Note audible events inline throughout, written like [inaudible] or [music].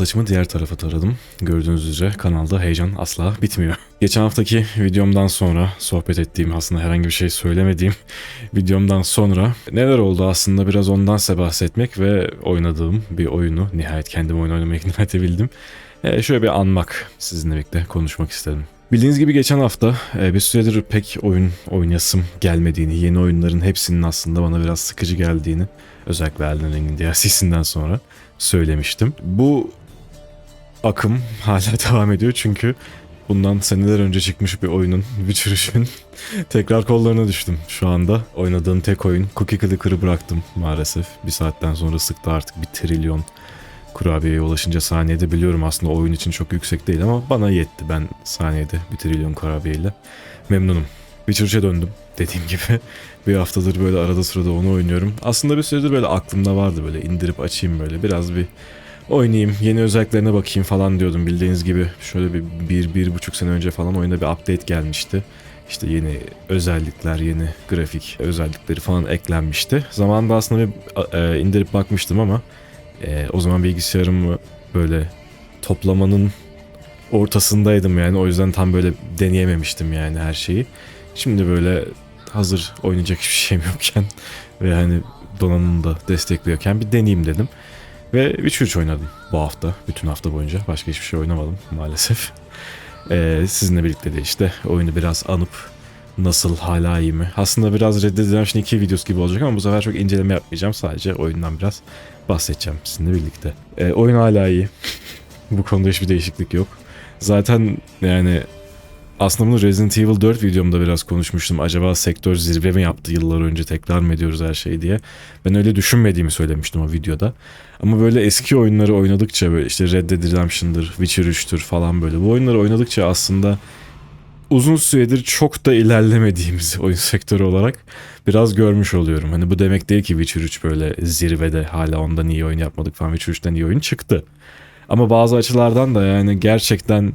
saçımı diğer tarafa taradım. Gördüğünüz üzere kanalda heyecan asla bitmiyor. [laughs] Geçen haftaki videomdan sonra sohbet ettiğim aslında herhangi bir şey söylemediğim [laughs] videomdan sonra neler oldu aslında biraz ondan size bahsetmek ve oynadığım bir oyunu nihayet kendim oyun oynamaya ikna [laughs] edebildim. E, şöyle bir anmak sizinle birlikte konuşmak istedim. Bildiğiniz gibi geçen hafta e, bir süredir pek oyun oynasım gelmediğini, yeni oyunların hepsinin aslında bana biraz sıkıcı geldiğini özellikle Elden Ring'in DLC'sinden sonra söylemiştim. Bu akım hala [laughs] devam ediyor çünkü bundan seneler önce çıkmış bir oyunun Witcher 3'ün [laughs] tekrar kollarına düştüm. Şu anda oynadığım tek oyun Cookie Clicker'ı bıraktım maalesef. Bir saatten sonra sıktı artık bir trilyon kurabiyeye ulaşınca saniyede biliyorum aslında oyun için çok yüksek değil ama bana yetti. Ben saniyede bir trilyon kurabiyeyle memnunum. Witcher 3'e döndüm dediğim gibi. [laughs] Bir haftadır böyle arada sırada onu oynuyorum. Aslında bir süredir böyle aklımda vardı böyle indirip açayım böyle biraz bir oynayayım, yeni özelliklerine bakayım falan diyordum. Bildiğiniz gibi şöyle bir, bir, bir buçuk sene önce falan oyuna bir update gelmişti. İşte yeni özellikler, yeni grafik özellikleri falan eklenmişti. Zamanında aslında bir e, indirip bakmıştım ama e, o zaman bilgisayarım böyle toplamanın ortasındaydım yani. O yüzden tam böyle deneyememiştim yani her şeyi. Şimdi böyle hazır oynayacak hiçbir şeyim yokken ve hani donanımı da destekliyorken bir deneyeyim dedim. Ve 3-3 oynadım bu hafta. Bütün hafta boyunca. Başka hiçbir şey oynamadım maalesef. Ee, sizinle birlikte de işte oyunu biraz anıp nasıl hala iyi mi? Aslında biraz Red Dead Redemption 2 videosu gibi olacak ama bu sefer çok inceleme yapmayacağım. Sadece oyundan biraz bahsedeceğim sizinle birlikte. Ee, oyun hala iyi. [laughs] bu konuda hiçbir değişiklik yok. Zaten yani aslında bunu Resident Evil 4 videomda biraz konuşmuştum. Acaba sektör zirve mi yaptı yıllar önce tekrar mı ediyoruz her şeyi diye. Ben öyle düşünmediğimi söylemiştim o videoda. Ama böyle eski oyunları oynadıkça böyle işte Red Dead Redemption'dır, Witcher 3'tür falan böyle. Bu oyunları oynadıkça aslında uzun süredir çok da ilerlemediğimiz [laughs] oyun sektörü olarak biraz görmüş oluyorum. Hani bu demek değil ki Witcher 3 böyle zirvede hala ondan iyi oyun yapmadık falan. Witcher 3'ten iyi oyun çıktı. Ama bazı açılardan da yani gerçekten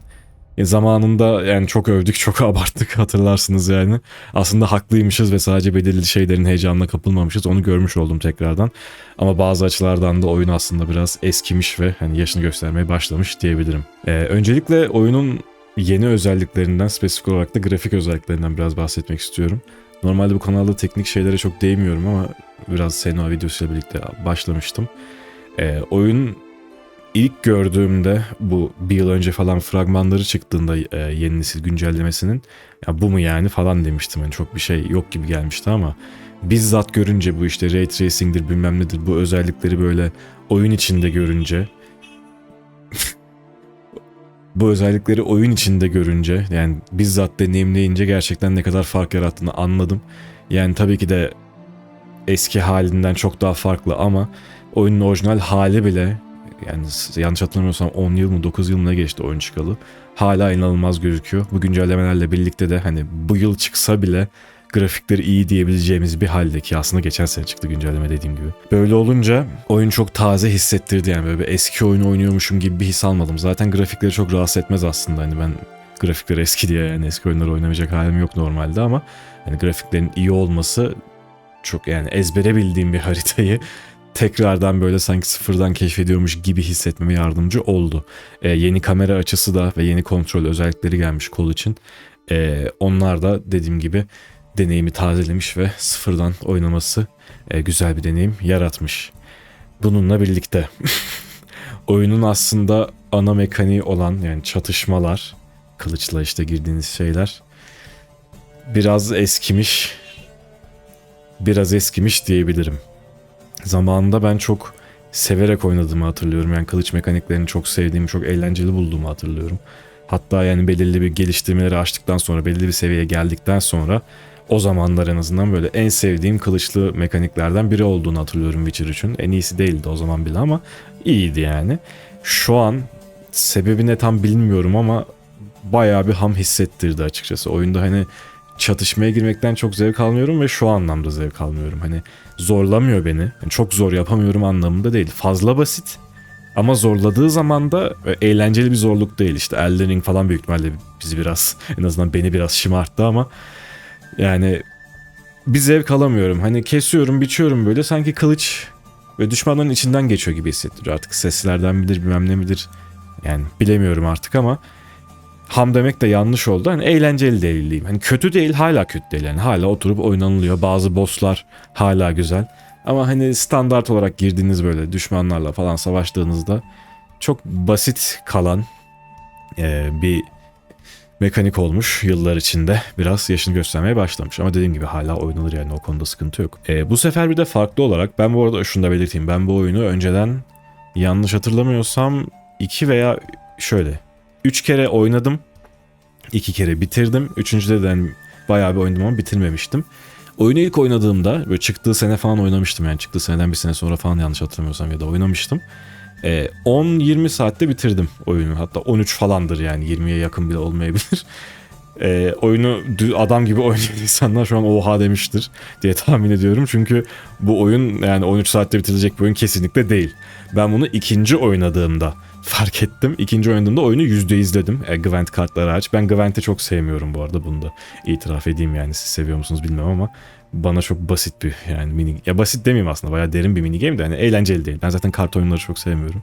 e, zamanında yani çok övdük, [laughs] çok abarttık hatırlarsınız yani. Aslında haklıymışız ve sadece belirli şeylerin heyecanına kapılmamışız. Onu görmüş oldum tekrardan. Ama bazı açılardan da oyun aslında biraz eskimiş ve hani yaşını göstermeye başlamış diyebilirim. Ee, öncelikle oyunun yeni özelliklerinden, spesifik olarak da grafik özelliklerinden biraz bahsetmek istiyorum. Normalde bu kanalda teknik şeylere çok değmiyorum ama biraz Senua videosuyla birlikte başlamıştım. Ee, oyun ilk gördüğümde bu bir yıl önce falan fragmanları çıktığında e, yeni nesil güncellemesinin ya bu mu yani falan demiştim. Yani çok bir şey yok gibi gelmişti ama bizzat görünce bu işte ray tracing'dir bilmem nedir bu özellikleri böyle oyun içinde görünce [laughs] bu özellikleri oyun içinde görünce yani bizzat deneyimleyince gerçekten ne kadar fark yarattığını anladım. Yani tabii ki de eski halinden çok daha farklı ama oyunun orijinal hali bile yani yanlış hatırlamıyorsam 10 yıl mı 9 yıl mı ne geçti oyun çıkalı. Hala inanılmaz gözüküyor. Bu güncellemelerle birlikte de hani bu yıl çıksa bile grafikleri iyi diyebileceğimiz bir halde ki aslında geçen sene çıktı güncelleme dediğim gibi. Böyle olunca oyun çok taze hissettirdi yani böyle bir eski oyun oynuyormuşum gibi bir his almadım. Zaten grafikleri çok rahatsız etmez aslında hani ben grafikleri eski diye yani eski oyunları oynamayacak halim yok normalde ama hani grafiklerin iyi olması çok yani ezbere bildiğim bir haritayı tekrardan böyle sanki sıfırdan keşfediyormuş gibi hissetmeme yardımcı oldu. Ee, yeni kamera açısı da ve yeni kontrol özellikleri gelmiş kol için. Ee, onlar da dediğim gibi deneyimi tazelemiş ve sıfırdan oynaması e, güzel bir deneyim yaratmış. Bununla birlikte [laughs] oyunun aslında ana mekaniği olan yani çatışmalar, kılıçla işte girdiğiniz şeyler biraz eskimiş. Biraz eskimiş diyebilirim zamanında ben çok severek oynadığımı hatırlıyorum. Yani kılıç mekaniklerini çok sevdiğimi, çok eğlenceli bulduğumu hatırlıyorum. Hatta yani belirli bir geliştirmeleri açtıktan sonra, belirli bir seviyeye geldikten sonra o zamanlar en azından böyle en sevdiğim kılıçlı mekaniklerden biri olduğunu hatırlıyorum Witcher 3'ün. En iyisi değildi o zaman bile ama iyiydi yani. Şu an sebebine tam bilmiyorum ama bayağı bir ham hissettirdi açıkçası. Oyunda hani çatışmaya girmekten çok zevk almıyorum ve şu anlamda zevk almıyorum. Hani zorlamıyor beni. Yani çok zor yapamıyorum anlamında değil. Fazla basit ama zorladığı zaman da eğlenceli bir zorluk değil. İşte Elden Ring falan büyük ihtimalle bizi biraz en azından beni biraz şımarttı ama yani bir zevk alamıyorum. Hani kesiyorum, biçiyorum böyle sanki kılıç ve düşmanların içinden geçiyor gibi hissettiriyor. Artık seslerden midir bilmem ne midir yani bilemiyorum artık ama ham demek de yanlış oldu. Hani eğlenceli değil. Hani kötü değil hala kötü değil. Yani hala oturup oynanılıyor. Bazı bosslar hala güzel. Ama hani standart olarak girdiğiniz böyle düşmanlarla falan savaştığınızda çok basit kalan e, bir mekanik olmuş yıllar içinde. Biraz yaşını göstermeye başlamış. Ama dediğim gibi hala oynanır yani o konuda sıkıntı yok. E, bu sefer bir de farklı olarak ben bu arada şunu da belirteyim. Ben bu oyunu önceden yanlış hatırlamıyorsam iki veya şöyle üç kere oynadım. iki kere bitirdim. Üçüncüde de hani bayağı bir oynadım ama bitirmemiştim. Oyunu ilk oynadığımda böyle çıktığı sene falan oynamıştım yani çıktığı seneden bir sene sonra falan yanlış hatırlamıyorsam ya da oynamıştım. Ee, 10-20 saatte bitirdim oyunu. Hatta 13 falandır yani 20'ye yakın bile olmayabilir. Ee, oyunu adam gibi [laughs] oynayan insanlar şu an oha demiştir diye tahmin ediyorum. Çünkü bu oyun yani 13 saatte bitirilecek bir oyun kesinlikle değil. Ben bunu ikinci oynadığımda fark ettim. İkinci oynadığımda oyunu yüzde izledim. E, Gwent kartları aç. Ben Gwent'i çok sevmiyorum bu arada bunu da itiraf edeyim yani siz seviyor musunuz bilmem ama bana çok basit bir yani mini ya basit demeyeyim aslında bayağı derin bir mini game de hani eğlenceli değil. Ben zaten kart oyunları çok sevmiyorum.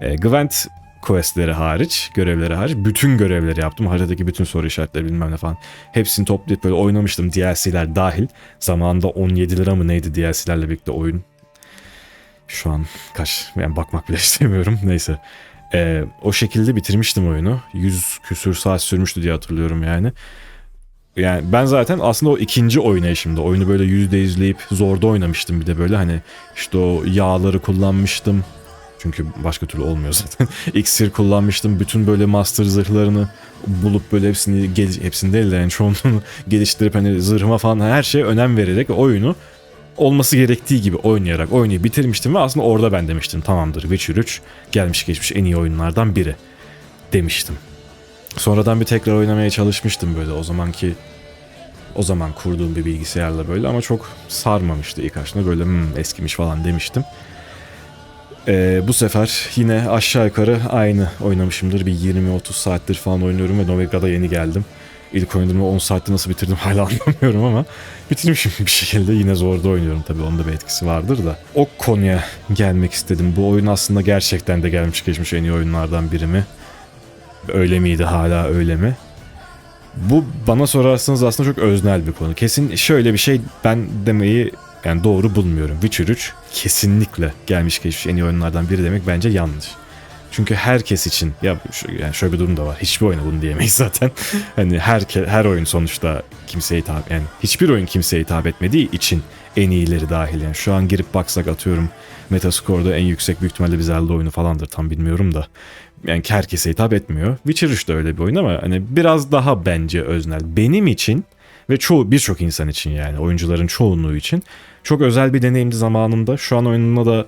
E, Gwent questleri hariç, görevleri hariç bütün görevleri yaptım. Haritadaki bütün soru işaretleri bilmem ne falan. Hepsini toplayıp böyle oynamıştım DLC'ler dahil. Zamanında 17 lira mı neydi DLC'lerle birlikte oyun. Şu an kaç yani bakmak bile [laughs] istemiyorum. Neyse. Ee, o şekilde bitirmiştim oyunu. 100 küsür saat sürmüştü diye hatırlıyorum yani. Yani ben zaten aslında o ikinci oynayışımda oyunu böyle yüzde yüzleyip zorda oynamıştım bir de böyle hani işte o yağları kullanmıştım. Çünkü başka türlü olmuyor zaten. [laughs] İksir kullanmıştım. Bütün böyle master zırhlarını bulup böyle hepsini gel hepsini değil de yani çoğunluğunu [laughs] geliştirip hani zırhıma falan her şeye önem vererek oyunu olması gerektiği gibi oynayarak oyunu bitirmiştim ve aslında orada ben demiştim tamamdır Witcher 3 gelmiş geçmiş en iyi oyunlardan biri demiştim. Sonradan bir tekrar oynamaya çalışmıştım böyle o zamanki o zaman kurduğum bir bilgisayarla böyle ama çok sarmamıştı ilk açtığında böyle hmm, eskimiş falan demiştim. Ee, bu sefer yine aşağı yukarı aynı oynamışımdır. Bir 20-30 saattir falan oynuyorum ve Novigrad'a yeni geldim. İlk oynadığımda 10 saatte nasıl bitirdim [laughs] hala anlamıyorum ama bitirmişim bir şekilde. Yine zorda oynuyorum tabii onun da bir etkisi vardır da. O konuya gelmek istedim. Bu oyun aslında gerçekten de gelmiş geçmiş en iyi oyunlardan biri mi? Öyle miydi hala öyle mi? Bu bana sorarsanız aslında çok öznel bir konu. Kesin şöyle bir şey ben demeyi yani doğru bulmuyorum. Witcher 3 kesinlikle gelmiş geçmiş en iyi oyunlardan biri demek bence yanlış. Çünkü herkes için ya yani şöyle bir durum da var. Hiçbir oyuna bunu diyemeyiz [laughs] zaten. hani her her oyun sonuçta kimseye hitap yani hiçbir oyun kimseye hitap etmediği için en iyileri dahil yani şu an girip baksak atıyorum Metascore'da en yüksek büyük ihtimalle bir Zelda oyunu falandır tam bilmiyorum da yani herkese hitap etmiyor. Witcher 3 de öyle bir oyun ama hani biraz daha bence öznel. Benim için ve çoğu birçok insan için yani oyuncuların çoğunluğu için çok özel bir deneyimdi zamanında. Şu an oyununa da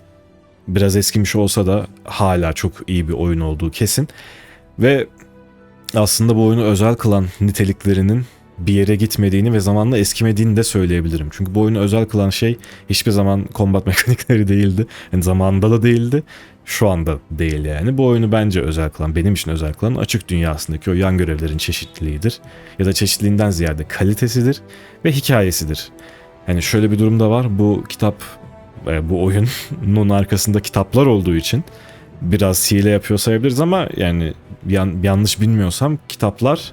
biraz eskimiş olsa da hala çok iyi bir oyun olduğu kesin. Ve aslında bu oyunu özel kılan niteliklerinin bir yere gitmediğini ve zamanla eskimediğini de söyleyebilirim. Çünkü bu oyunu özel kılan şey hiçbir zaman combat [laughs] mekanikleri değildi. Yani zamanında da değildi. Şu anda değil yani. Bu oyunu bence özel kılan, benim için özel kılan açık dünyasındaki o yan görevlerin çeşitliliğidir. Ya da çeşitliliğinden ziyade kalitesidir ve hikayesidir. Yani şöyle bir durum da var. Bu kitap, e, bu oyunun [laughs] arkasında kitaplar olduğu için biraz hile yapıyor sayabiliriz ama yani yan- yanlış bilmiyorsam kitaplar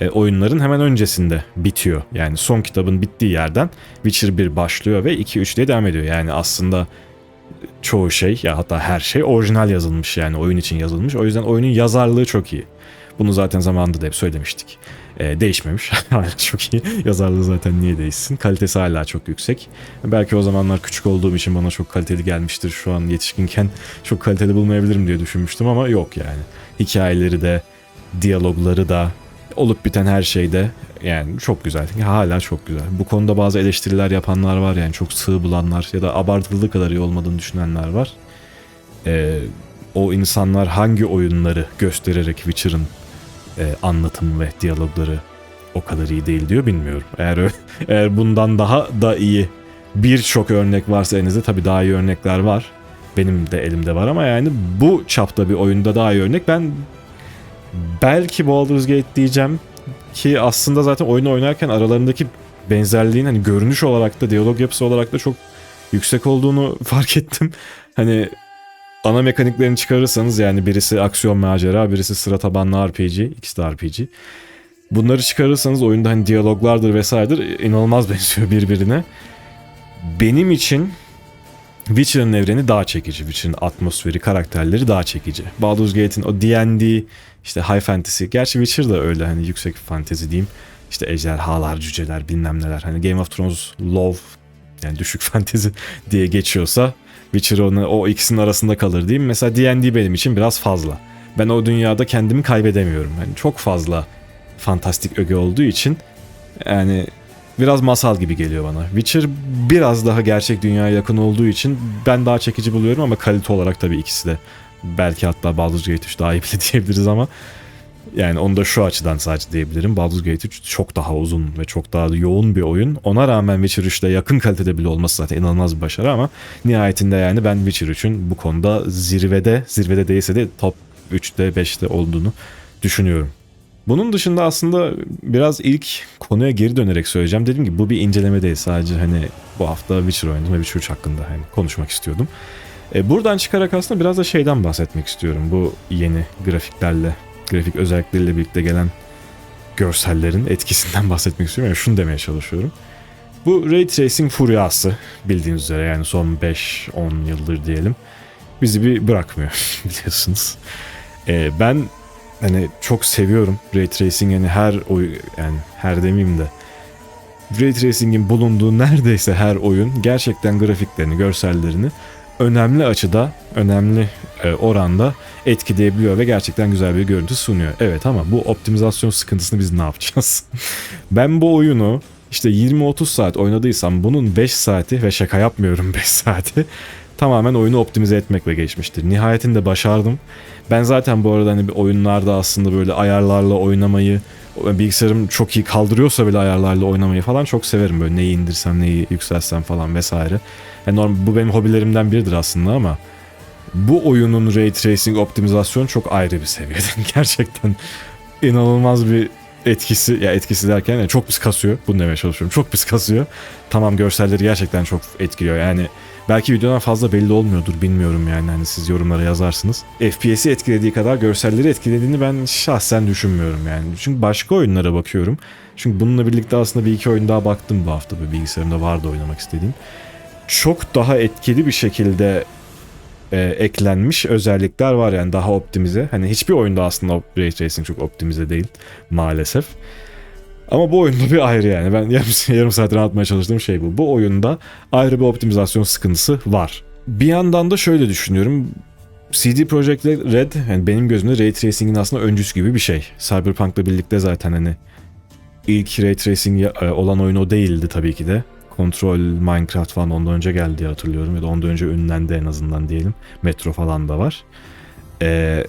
e, oyunların hemen öncesinde bitiyor. Yani son kitabın bittiği yerden Witcher 1 başlıyor ve 2-3 diye devam ediyor. Yani aslında çoğu şey ya hatta her şey orijinal yazılmış yani oyun için yazılmış. O yüzden oyunun yazarlığı çok iyi. Bunu zaten zamanında da hep söylemiştik. Ee, değişmemiş. [laughs] hala çok iyi. Yazarlığı zaten niye değişsin? Kalitesi hala çok yüksek. Belki o zamanlar küçük olduğum için bana çok kaliteli gelmiştir. Şu an yetişkinken çok kaliteli bulmayabilirim diye düşünmüştüm ama yok yani. Hikayeleri de, diyalogları da, olup biten her şeyde yani çok güzel. Hala çok güzel. Bu konuda bazı eleştiriler yapanlar var yani çok sığ bulanlar ya da abartıldığı kadar iyi olmadığını düşünenler var. Ee, o insanlar hangi oyunları göstererek Witcher'ın e, anlatımı ve diyalogları o kadar iyi değil diyor bilmiyorum. Eğer [laughs] eğer bundan daha da iyi birçok örnek varsa elinizde tabii daha iyi örnekler var. Benim de elimde var ama yani bu çapta bir oyunda daha iyi örnek ben belki Baldur's Gate diyeceğim ki aslında zaten oyunu oynarken aralarındaki benzerliğin hani görünüş olarak da diyalog yapısı olarak da çok yüksek olduğunu [laughs] fark ettim. hani ana mekaniklerini çıkarırsanız yani birisi aksiyon macera, birisi sıra tabanlı RPG, ikisi de RPG. Bunları çıkarırsanız oyunda hani diyaloglardır vesairedir inanılmaz [laughs] benziyor birbirine. Benim için Witcher'ın evreni daha çekici. Witcher'ın atmosferi, karakterleri daha çekici. Baldur's Gate'in o D&D, işte high fantasy. Gerçi Witcher da öyle hani yüksek fantasy diyeyim. İşte ejderhalar, cüceler bilmem neler. Hani Game of Thrones low yani düşük [laughs] fantasy diye geçiyorsa Witcher onu, o ikisinin arasında kalır diyeyim. Mesela D&D benim için biraz fazla. Ben o dünyada kendimi kaybedemiyorum. Yani çok fazla fantastik öge olduğu için yani biraz masal gibi geliyor bana. Witcher biraz daha gerçek dünyaya yakın olduğu için ben daha çekici buluyorum ama kalite olarak tabii ikisi de belki hatta Baldur's Gate 3 daha iyi bile [laughs] diyebiliriz ama yani onu da şu açıdan sadece diyebilirim. Baldur's Gate 3 çok daha uzun ve çok daha yoğun bir oyun. Ona rağmen Witcher 3'te yakın kalitede bile olması zaten inanılmaz bir başarı ama nihayetinde yani ben Witcher 3'ün bu konuda zirvede, zirvede değilse de top 3'te 5'te olduğunu düşünüyorum. Bunun dışında aslında biraz ilk konuya geri dönerek söyleyeceğim. Dedim ki bu bir inceleme değil sadece hani bu hafta Witcher oynadım ve Witcher 3 hakkında hani konuşmak istiyordum. E, buradan çıkarak aslında biraz da şeyden bahsetmek istiyorum. Bu yeni grafiklerle, grafik özellikleriyle birlikte gelen görsellerin etkisinden [laughs] bahsetmek istiyorum. Yani şunu demeye çalışıyorum. Bu Ray Tracing furyası bildiğiniz üzere yani son 5-10 yıldır diyelim bizi bir bırakmıyor [laughs] biliyorsunuz. E, ben hani çok seviyorum Ray Tracing yani her oy yani her demeyeyim de Ray Tracing'in bulunduğu neredeyse her oyun gerçekten grafiklerini, görsellerini önemli açıda, önemli oranda etkileyebiliyor ve gerçekten güzel bir görüntü sunuyor. Evet ama bu optimizasyon sıkıntısını biz ne yapacağız? [laughs] ben bu oyunu işte 20-30 saat oynadıysam bunun 5 saati ve şaka yapmıyorum [laughs] 5 saati tamamen oyunu optimize etmekle geçmiştir. Nihayetinde başardım. Ben zaten bu arada hani bir oyunlarda aslında böyle ayarlarla oynamayı bilgisayarım çok iyi kaldırıyorsa bile ayarlarla oynamayı falan çok severim böyle neyi indirsem neyi yükseltsem falan vesaire. Yani normal, bu benim hobilerimden biridir aslında ama bu oyunun ray tracing optimizasyon çok ayrı bir seviyede. [laughs] Gerçekten inanılmaz bir etkisi ya etkisi derken yani çok pis kasıyor. Bunu demeye çalışıyorum. Çok pis kasıyor. Tamam görselleri gerçekten çok etkiliyor. Yani belki videodan fazla belli olmuyordur bilmiyorum yani hani siz yorumlara yazarsınız. FPS'i etkilediği kadar görselleri etkilediğini ben şahsen düşünmüyorum yani. Çünkü başka oyunlara bakıyorum. Çünkü bununla birlikte aslında bir iki oyun daha baktım bu hafta. Bir bilgisayarımda vardı oynamak istediğim. Çok daha etkili bir şekilde e, eklenmiş özellikler var yani daha optimize. Hani hiçbir oyunda aslında Ray Tracing çok optimize değil maalesef. Ama bu oyunda bir ayrı yani. Ben yarım, [laughs] yarım saattir anlatmaya çalıştığım şey bu. Bu oyunda ayrı bir optimizasyon sıkıntısı var. Bir yandan da şöyle düşünüyorum. CD Projekt Red yani benim gözümde Ray Tracing'in aslında öncüsü gibi bir şey. Cyberpunk'la birlikte zaten hani ilk Ray Tracing e, olan oyun o değildi tabii ki de. Control, Minecraft falan ondan önce geldi diye hatırlıyorum. Ya da ondan önce ünlendi en azından diyelim. Metro falan da var. Ee,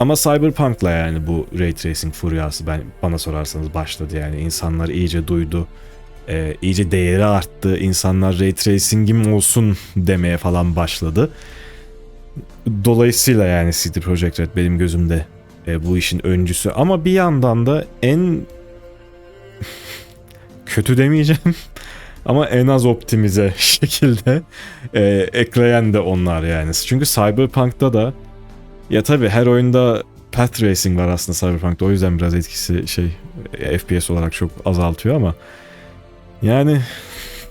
ama Cyberpunk'la yani bu Ray Tracing furyası ben bana sorarsanız başladı yani. insanlar iyice duydu. Ee, iyice değeri arttı. İnsanlar Ray Tracing'im olsun demeye falan başladı. Dolayısıyla yani CD Projekt Red benim gözümde e, bu işin öncüsü. Ama bir yandan da en [laughs] kötü demeyeceğim ama en az optimize [laughs] şekilde e, ekleyen de onlar yani. Çünkü Cyberpunk'ta da ya tabi her oyunda path racing var aslında Cyberpunk'ta o yüzden biraz etkisi şey FPS olarak çok azaltıyor ama yani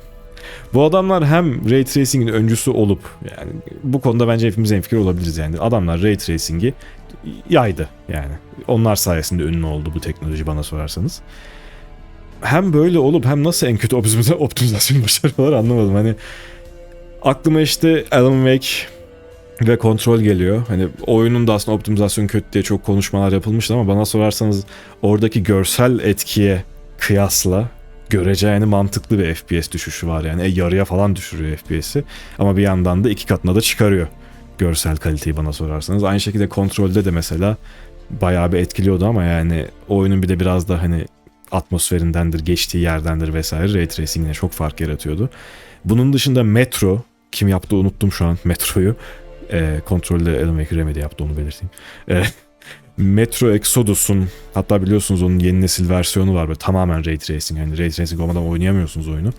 [laughs] bu adamlar hem Ray Tracing'in öncüsü olup yani bu konuda bence hepimiz en fikir olabiliriz yani. Adamlar Ray Tracing'i yaydı yani. Onlar sayesinde ünlü oldu bu teknoloji bana sorarsanız hem böyle olup hem nasıl en kötü optimizasyon [laughs] başarıyorlar anlamadım. Hani aklıma işte Alan Wake ve kontrol geliyor. Hani oyunun da aslında optimizasyon kötü diye çok konuşmalar yapılmıştı ama bana sorarsanız oradaki görsel etkiye kıyasla görece yani mantıklı bir FPS düşüşü var yani. E, yarıya falan düşürüyor FPS'i ama bir yandan da iki katına da çıkarıyor görsel kaliteyi bana sorarsanız. Aynı şekilde kontrolde de mesela bayağı bir etkiliyordu ama yani oyunun bir de biraz da hani atmosferindendir, geçtiği yerdendir vesaire Ray Tracing yine çok fark yaratıyordu. Bunun dışında Metro, kim yaptı unuttum şu an [laughs] Metro'yu. E, kontrolde Alan Wake Remedy yaptı onu belirteyim. E, Metro Exodus'un hatta biliyorsunuz onun yeni nesil versiyonu var böyle tamamen Ray Tracing. Yani Ray Tracing olmadan oynayamıyorsunuz oyunu.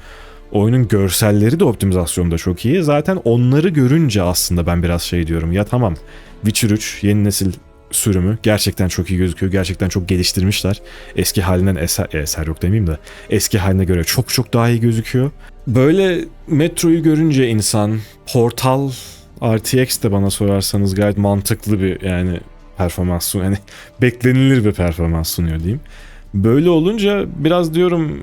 Oyunun görselleri de optimizasyonda çok iyi. Zaten onları görünce aslında ben biraz şey diyorum. Ya tamam Witcher 3 yeni nesil sürümü gerçekten çok iyi gözüküyor. Gerçekten çok geliştirmişler. Eski halinden eser, e, eser yok demeyeyim de eski haline göre çok çok daha iyi gözüküyor. Böyle Metro'yu görünce insan Portal RTX de bana sorarsanız gayet mantıklı bir yani performans sunuyor. Yani [laughs] beklenilir bir performans sunuyor diyeyim. Böyle olunca biraz diyorum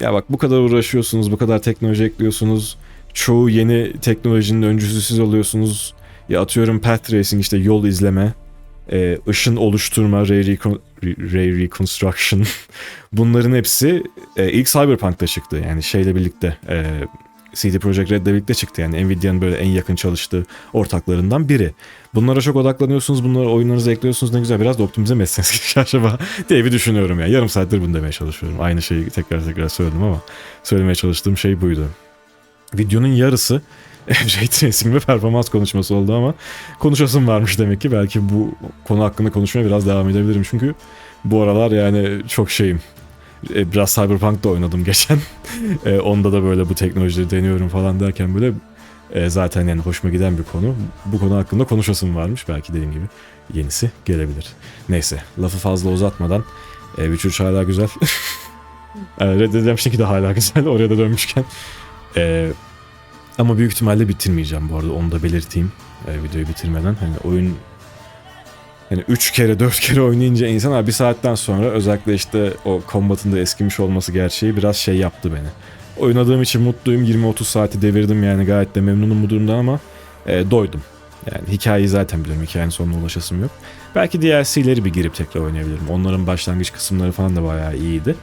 ya bak bu kadar uğraşıyorsunuz, bu kadar teknoloji ekliyorsunuz. Çoğu yeni teknolojinin öncüsü siz oluyorsunuz. Ya atıyorum path racing işte yol izleme, e, ışın oluşturma, ray, recon- ray reconstruction. [laughs] Bunların hepsi e, ilk Cyberpunk'ta çıktı. Yani şeyle birlikte e, CD Projekt Red'le birlikte çıktı. Yani Nvidia'nın böyle en yakın çalıştığı ortaklarından biri. Bunlara çok odaklanıyorsunuz, bunları oyunlarınıza ekliyorsunuz ne güzel biraz da optimize mi etseniz [laughs] acaba diye bir düşünüyorum ya. Yarım saattir bunu demeye çalışıyorum. Aynı şeyi tekrar tekrar söyledim ama söylemeye çalıştığım şey buydu. Videonun yarısı Ray Tracing ve performans konuşması oldu ama konuşasım varmış demek ki. Belki bu konu hakkında konuşmaya biraz devam edebilirim çünkü bu aralar yani çok şeyim. E, Biraz Cyberpunk'da oynadım geçen. [laughs] E, Onda da böyle bu teknolojileri deniyorum falan derken böyle e, zaten yani hoşuma giden bir konu. Bu konu hakkında konuşasım varmış. Belki dediğim gibi yenisi gelebilir. Neyse lafı fazla uzatmadan Witcher 3 hala güzel. [laughs] Red Dead Redemption 2 de hala güzel oraya da dönmüşken. E, ama büyük ihtimalle bitirmeyeceğim bu arada onu da belirteyim e, videoyu bitirmeden. Hani oyun yani 3 kere 4 kere oynayınca insan abi bir saatten sonra özellikle işte o combat'ın da eskimiş olması gerçeği biraz şey yaptı beni. Oynadığım için mutluyum 20-30 saati devirdim yani gayet de memnunum bu durumdan ama e, doydum. Yani hikayeyi zaten biliyorum hikayenin sonuna ulaşasım yok. Belki DLC'leri bir girip tekrar oynayabilirim. Onların başlangıç kısımları falan da bayağı iyiydi.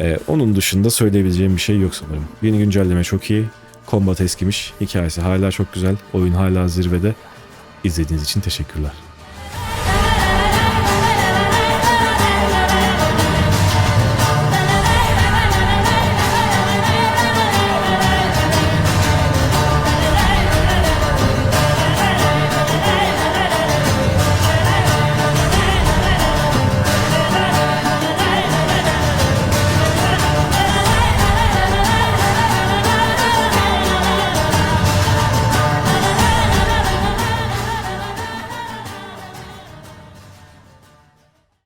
E, onun dışında söyleyebileceğim bir şey yok sanırım. Yeni güncelleme çok iyi. Combat eskimiş. Hikayesi hala çok güzel. Oyun hala zirvede. İzlediğiniz için teşekkürler.